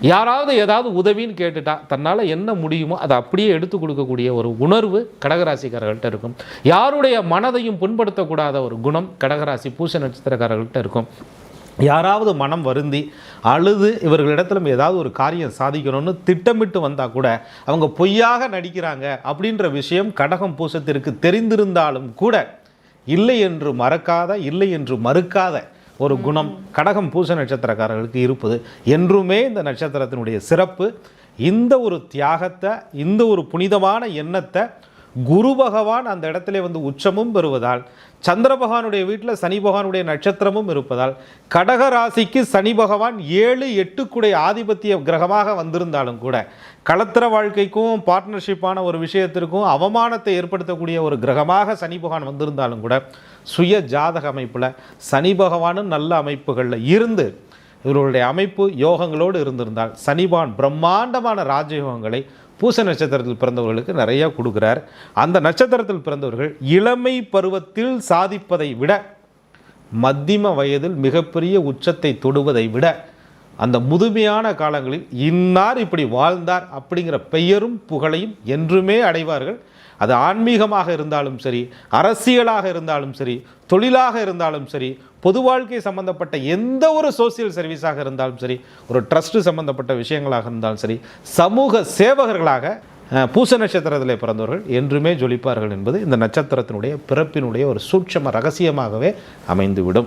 யாராவது ஏதாவது உதவின்னு கேட்டுட்டா தன்னால் என்ன முடியுமோ அதை அப்படியே எடுத்து கொடுக்கக்கூடிய ஒரு உணர்வு கடகராசிக்காரர்கள்ட்ட இருக்கும். யாருடைய மனதையும் புண்படுத்தக்கூடாத ஒரு குணம் கடகராசி பூச நட்சத்திரக்காரர்கள்ட்ட இருக்கும். யாராவது மனம் வருந்தி அழுது இவர்களிடத்துல ஏதாவது ஒரு காரியம் சாதிக்கணும்னு திட்டமிட்டு வந்தால் கூட அவங்க பொய்யாக நடிக்கிறாங்க அப்படின்ற விஷயம் கடகம் பூசத்திற்கு தெரிந்திருந்தாலும் கூட இல்லை என்று மறக்காத இல்லை என்று மறுக்காத ஒரு குணம். கடகம் பூச நட்சத்திரக்காரர்களுக்கு இருப்பது. என்றுமே இந்த நட்சத்திரத்தினுடைய சிறப்பு. இந்த ஒரு தியாகத்தை இந்த ஒரு புனிதமான எண்ணத்தை குரு பகவான் அந்த இடத்துல வந்து உச்சமும் பெறுவதால் சந்திர பகவானுடைய வீட்டில் சனி பகவானுடைய நட்சத்திரமும் இருப்பதால் கடக ராசிக்கு சனி பகவான் ஏழு எட்டுக்குடைய ஆதிபத்திய கிரகமாக வந்திருந்தாலும் கூட களத்திர வாழ்க்கைக்கும் பார்ட்னர்ஷிப்பான ஒரு விஷயத்திற்கும் அவமானத்தை ஏற்படுத்தக்கூடிய ஒரு கிரகமாக சனி பகவான் வந்திருந்தாலும் கூட சுய ஜாதக அமைப்பில் சனி பகவானும் நல்ல அமைப்புகளில் இருந்து இவர்களுடைய அமைப்பு யோகங்களோடு இருந்திருந்தால் சனிபான் பிரம்மாண்டமான ராஜயோகங்களை பூச நட்சத்திரத்தில் பிறந்தவர்களுக்கு நிறைய கொடுக்குறார். அந்த நட்சத்திரத்தில் பிறந்தவர்கள் இளமை பருவத்தில் சாதிப்பதை விட மத்தியம வயதில் மிகப்பெரிய உச்சத்தை தொடுவதை விட அந்த முதுமையான காலங்களில் இன்னார் இப்படி வாழ்ந்தார் அப்படிங்கிற பெயரும் புகழையும் என்றுமே அடைவார்கள். அது ஆன்மீகமாக இருந்தாலும் சரி அரசியலாக இருந்தாலும் சரி தொழிலாக இருந்தாலும் சரி பொது வாழ்க்கை சம்பந்தப்பட்ட எந்த ஒரு சோசியல் சர்வீஸாக இருந்தாலும் சரி ஒரு ட்ரஸ்ட் சம்பந்தப்பட்ட விஷயங்களாக இருந்தாலும் சரி சமூக சேவகர்களாக பூச நட்சத்திரத்தில் பிறந்தவர்கள் என்றுமே ஜொலிப்பார்கள் என்பது இந்த நட்சத்திரத்தினுடைய பிறப்பினுடைய ஒரு சூட்சம ரகசியமாகவே அமைந்துவிடும்.